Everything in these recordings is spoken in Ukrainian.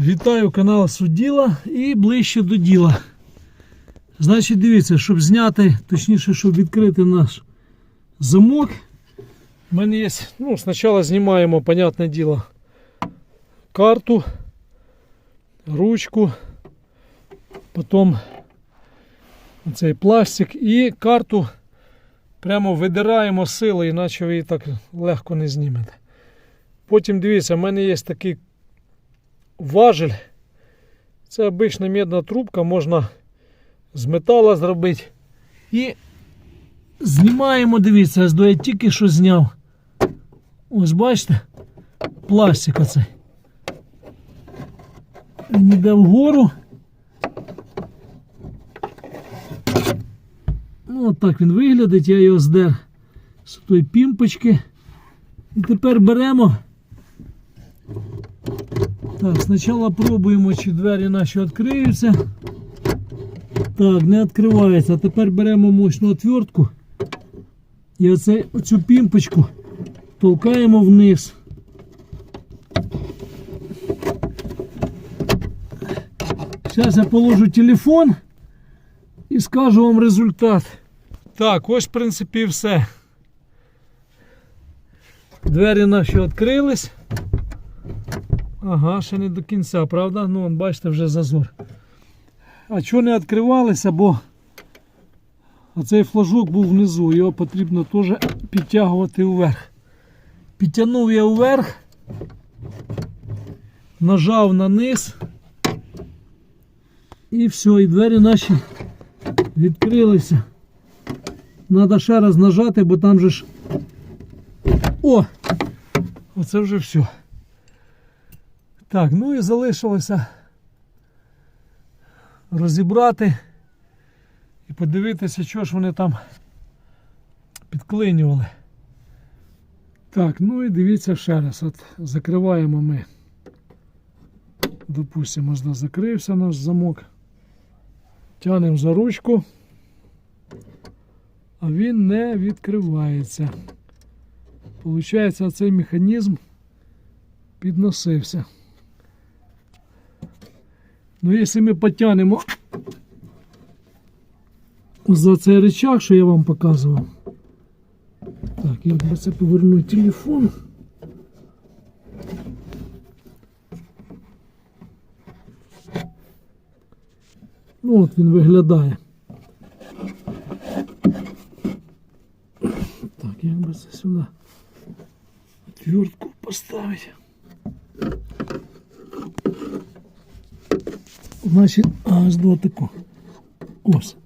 Вітаю канал Суділа і ближче до діла. Значить, дивіться, щоб зняти, точніше, щоб відкрити наш замок. У мене є. Ну, спочатку знімаємо, понятне діло, карту, ручку, потім цей пластик і карту прямо видираємо сили, іначе ви її так легко не знімете. Потім дивіться, в мене є такий важель. Це обична медна трубка, можна з металу зробити. І знімаємо, дивіться, я тільки що зняв. Ось бачите, пластик оцей. Він йде вгору. Ну, от так він виглядить, я його здер з тої пімпочки. І тепер беремо. Так, спочатку пробуємо, чи двері наші відкриються. Так, не відкривається. Тепер беремо мощну отвертку і оце, оцю пімпочку толкаємо вниз. Зараз я положу телефон і скажу вам результат. Так, ось в принципі все. Двері наші відкрились. Ага, ще не до кінця, правда? Ну, бачите, вже зазор. А чого не відкривалися, бо оцей флажок був внизу, його потрібно теж підтягувати вверх. Підтягнув я вверх, нажав на низ. І все, і двері наші відкрилися. Треба ще раз нажати, бо там же ж. О! Оце вже все. Так, ну і залишилося розібрати і подивитися, що ж вони там підклинювали. Так, ну і дивіться ще раз. От закриваємо ми. Допустимо, закрився наш замок. Тянемо за ручку, а він не відкривається. Получається, цей механізм підносився. Ну, якщо ми потягнемо за цей рычаг, що я вам показував. Так, як би це повернути телефон. Ну от він виглядає. Так, як би це сюди отвертку поставити. Значить, аж до таку. Ось.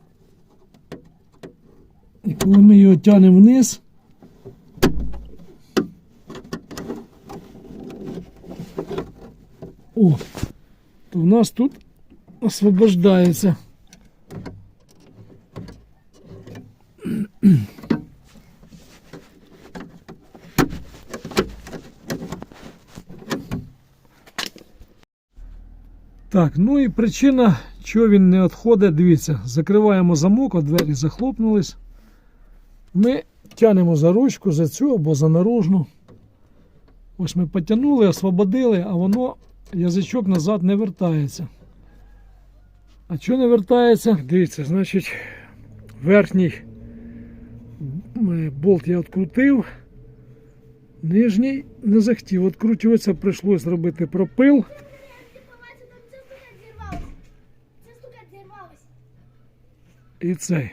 І коли ми його тянемо вниз, о, то в нас тут освобождається. Так, ну і причина, чого він не відходить, дивіться, закриваємо замок, от двері захлопнулись. Ми тянемо за ручку, за цю або за наружну. Ось ми потягнули, освободили, а воно язичок назад не вертається. А що не вертається? Дивіться, значить, верхній е, болт я відкрутив, нижній не захотів відкручуватися, прийшлося робити пропил. І цей.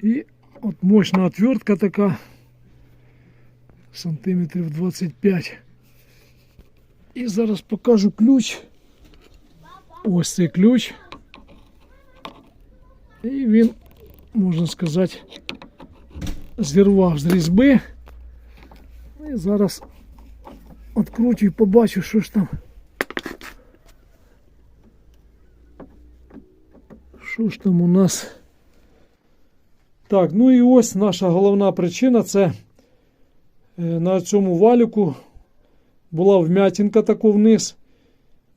І от мощна отвертка така. Сантиметрів 25. І зараз покажу ключ. Ось цей ключ. І він, можна сказати, зірвав з різьби. І зараз відкручу і побачу, що ж там. Що ж там у нас? Так, ну і ось наша головна причина це е, на цьому валіку була вмятинка таку вниз,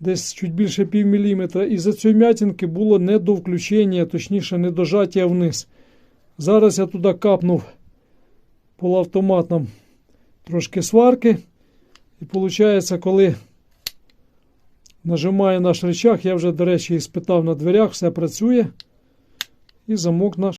десь чуть більше пів міліметра. І за цієї м'ятинки було недовключення, точніше, недожаття вниз. Зараз я туди капнув полуавтоматом трошки сварки. І виходить, коли Нажимає наш речах, Я вже, до речі, спитав на дверях, все працює. І замок наш